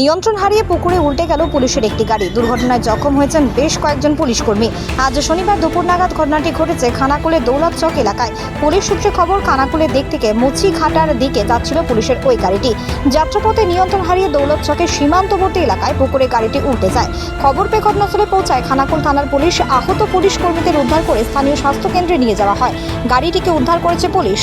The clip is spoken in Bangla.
নিয়ন্ত্রণ হারিয়ে পুকুরে উল্টে গেল পুলিশের একটি গাড়ি। দুর্ঘটনায় জখম হয়েছেন বেশ কয়েকজন পুলিশ কর্মী। আজ শনিবার দুপুর নাগাদ ঘটনাটি ঘটেছে খানাকুলের দৌলত চক এলাকায়। পুলিশ সূত্রে খবর খানাকুলের দিক থেকে মুচিঘাটার দিকে যাচ্ছিল পুলিশের ওই গাড়িটি। যাত্রাপথে নিয়ন্ত্রণ হারিয়ে দৌলত চকের সীমান্তবর্তী এলাকায় পুকুরে গাড়িটি উল্টে যায়। খবর পেয়ে ঘটনাস্থলে পৌঁছায় খানাকুল থানার পুলিশ। আহত পুলিশ কর্মীদের উদ্ধার করে স্থানীয় স্বাস্থ্যকেন্দ্রে নিয়ে যাওয়া হয়। গাড়িটিকে উদ্ধার করেছে পুলিশ।